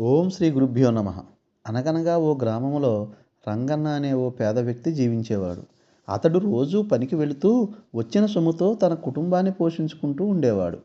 ఓం శ్రీ గురుభ్యో నమ. అనగనగా ఓ గ్రామంలో రంగన్న అనే ఓ పేద వ్యక్తి జీవించేవాడు. అతడు రోజూ పనికి వెళుతూ వచ్చిన సొమ్ముతో తన కుటుంబాన్ని పోషించుకుంటూ ఉండేవాడు.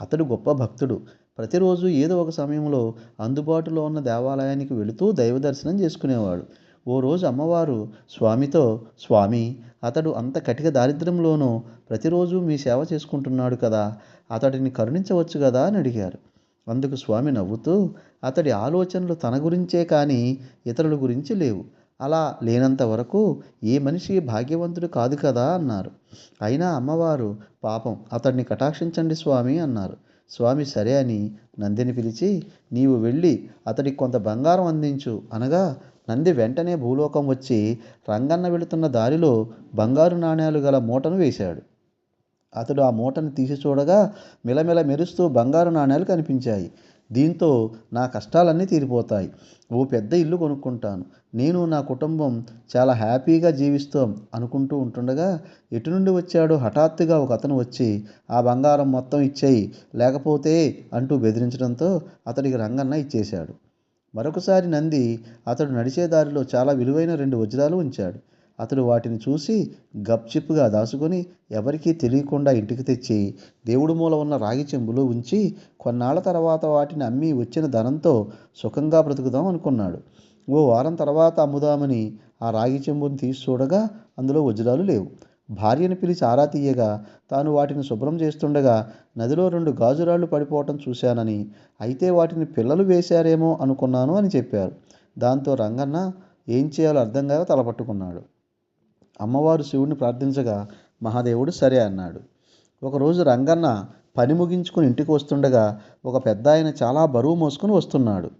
అతడు గొప్ప భక్తుడు. ప్రతిరోజు ఏదో ఒక సమయంలో అందుబాటులో ఉన్న దేవాలయానికి వెళుతూ దైవ దర్శనం చేసుకునేవాడు. ఓ రోజు అమ్మవారు స్వామితో స్వామి అతడు అంత కటిక దారిద్ర్యంలోనూ ప్రతిరోజు మీ సేవ చేసుకుంటున్నాడు కదా అతడిని కరుణించవచ్చు కదా అని అడిగారు. అందుకు స్వామి నవ్వుతూ అతడి ఆలోచనలు తన గురించే కానీ ఇతరుల గురించి లేవు. అలా లేనంత వరకు ఏ మనిషి భాగ్యవంతుడు కాదు కదా అన్నారు. అయినా అమ్మవారు పాపం అతడిని కటాక్షించండి స్వామి అన్నారు. స్వామి సరే అని నందిని పిలిచి నీవు వెళ్ళి అతడికి కొంత బంగారం అందించు అనగా నంది వెంటనే భూలోకం వచ్చి రంగన్న వెళుతున్న దారిలో బంగారు నాణేలు గల మూటను వేశాడు. అతడు ఆ మూటను తీసి చూడగా మిలమిల మెరుస్తూ బంగారు నాణేలు కనిపించాయి. దీంతో నా కష్టాలన్నీ తీరిపోతాయి. ఓ పెద్ద ఇల్లు కొనుక్కుంటాను. నేను నా కుటుంబం చాలా హ్యాపీగా జీవిస్తాం అనుకుంటూ ఉంటుండగా ఎటు నుండి వచ్చాడో హఠాత్తుగా ఒక అతను వచ్చి ఆ బంగారం మొత్తం ఇచ్చేయి లేకపోతే అంటూ బెదిరించడంతో అతడికి రంగన్న ఇచ్చేశాడు. మరొకసారి నంది అతడు నడిచే దారిలో చాలా విలువైన రెండు వజ్రాలు ఉంచాడు. అతడు వాటిని చూసి గప్చిప్గా దాచుకొని ఎవరికీ తెలియకుండా ఇంటికి తెచ్చి దేవుడి మూల ఉన్న రాగి చెంబులో ఉంచి కొన్నాళ్ళ తర్వాత వాటిని అమ్మి వచ్చిన ధనంతో సుఖంగా బ్రతుకుదాం అనుకున్నాడు. ఓ వారం తర్వాత అమ్ముదామని ఆ రాగి చెంబుని తీసి చూడగా అందులో వజ్రాలు లేవు. భార్యను పిలిచి ఆరా తీయగా తాను వాటిని శుభ్రం చేస్తుండగా నదిలో రెండు గాజురాళ్ళు పడిపోవటం చూశానని అయితే వాటిని పిల్లలు వేశారేమో అనుకున్నాను అని చెప్పారు. దాంతో రంగన్న ఏం చేయాలో అర్థం కాక తలపట్టుకున్నాడు. అమ్మవారు శివుడిని ప్రార్థించగా మహాదేవుడు సరే అన్నాడు. ఒకరోజు రంగన్న పని ముగించుకుని ఇంటికి వస్తుండగా ఒక పెద్ద ఆయన చాలా బరువు మోసుకుని వస్తున్నాడు.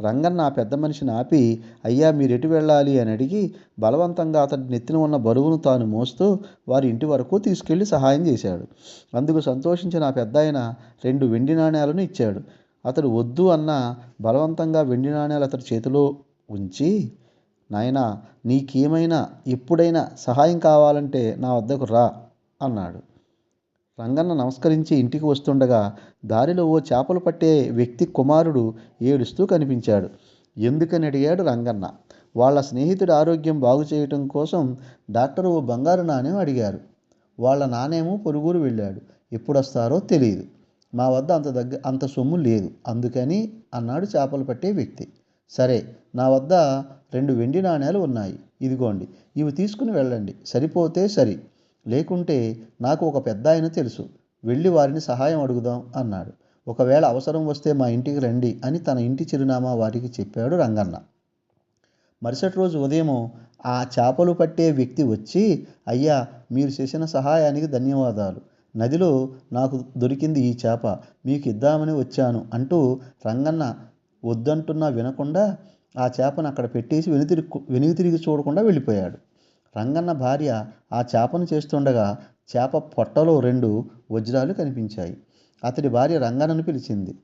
రంగన్న ఆ పెద్ద మనిషిని ఆపి అయ్యా మీరు ఎటు వెళ్ళాలి? అని అడిగి బలవంతంగా అతడి నెత్తిన ఉన్న బరువును తాను మోస్తూ వారి ఇంటి వరకు తీసుకెళ్ళి సహాయం చేశాడు. అందుకు సంతోషించిన ఆ పెద్ద ఆయన రెండు వెండి నాణ్యాలను ఇచ్చాడు. అతడు వద్దు అన్న బలవంతంగా వెండి నాణ్యాలు అతడి చేతిలో ఉంచి నాయనా నీకేమైనా ఎప్పుడైనా సహాయం కావాలంటే నా వద్దకు రా అన్నాడు. రంగన్న నమస్కరించి ఇంటికి వస్తుండగా దారిలో ఓ చేపలు పట్టే వ్యక్తి కుమారుడు ఏడుస్తూ కనిపించాడు. ఎందుకని అడిగాడు రంగన్న. వాళ్ళ స్నేహితుడి ఆరోగ్యం బాగు చేయటం కోసం డాక్టర్ ఓ బంగారు నాణ్యం అడిగారు. వాళ్ళ నానేమో పొరుగురు వెళ్ళాడు. ఎప్పుడు వస్తారో తెలియదు మా వద్ద అంత దగ్గర అంత సొమ్ము లేదు. అందుకని అన్నాడు చేపలు పట్టే వ్యక్తి. సరే నా వద్ద రెండు వెండి నాణ్యాలు ఉన్నాయి. ఇదిగోండి ఇవి తీసుకుని వెళ్ళండి. సరిపోతే సరి. లేకుంటే నాకు ఒక పెద్ద ఆయన తెలుసు. వెళ్ళి వారిని సహాయం అడుగుదాం అన్నాడు. ఒకవేళ అవసరం వస్తే మా ఇంటికి రండి అని తన ఇంటి చిరునామా వారికి చెప్పాడు రంగన్న. మరుసటి రోజు ఉదయం ఆ చేపలు పట్టే వ్యక్తి వచ్చి అయ్యా మీరు చేసిన సహాయానికి ధన్యవాదాలు. నదిలో నాకు దొరికింది ఈ చేప మీకు ఇద్దామని వచ్చాను అంటూ రంగన్న వద్దంటున్నా వినకుండా ఆ చేపను అక్కడ పెట్టేసి వెనుతిరిగి వెనుక తిరిగి చూడకుండా వెళ్ళిపోయాడు. రంగన్న భార్య ఆ చేపను చేస్తుండగా చేప పొట్టలో రెండు వజ్రాలు కనిపించాయి. అతడి భార్య రంగన్నను పిలిచింది.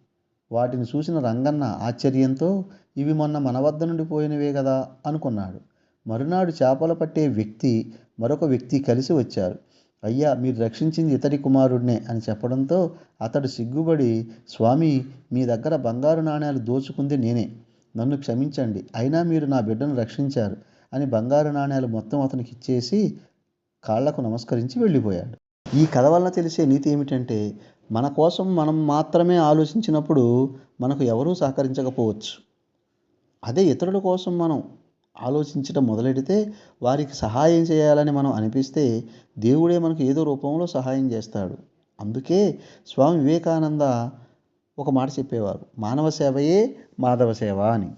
వాటిని చూసిన రంగన్న ఆశ్చర్యంతో ఇవి మొన్న మన వద్ద నుండి పోయినవే కదా అనుకున్నాడు. మరునాడు చేపలు పట్టే వ్యక్తి మరొక వ్యక్తి కలిసి వచ్చారు. అయ్యా మీరు రక్షించింది ఇతడి కుమారుడినే అని చెప్పడంతో అతడు సిగ్గుబడి స్వామి మీ దగ్గర బంగారు నాణ్యాలు దోచుకుంది నేనే. నన్ను క్షమించండి. అయినా మీరు నా బిడ్డను రక్షించారు అని బంగారు నాణ్యాలు మొత్తం అతనికి ఇచ్చేసి కాళ్ళకు నమస్కరించి వెళ్ళిపోయాడు. ఈ కథ వలన తెలిసే నీతి ఏమిటంటే మన కోసం మనం మాత్రమే ఆలోచించినప్పుడు మనకు ఎవరూ సహకరించకపోవచ్చు. అదే ఇతరుల కోసం మనం ఆలోచించడం మొదలెడితే వారికి సహాయం చేయాలని మనం అనిపిస్తే దేవుడే మనకు ఏదో రూపంలో సహాయం చేస్తాడు. అందుకే స్వామి వివేకానంద ఒక మాట చెప్పేవారు మానవ సేవయే మాధవ సేవ అని.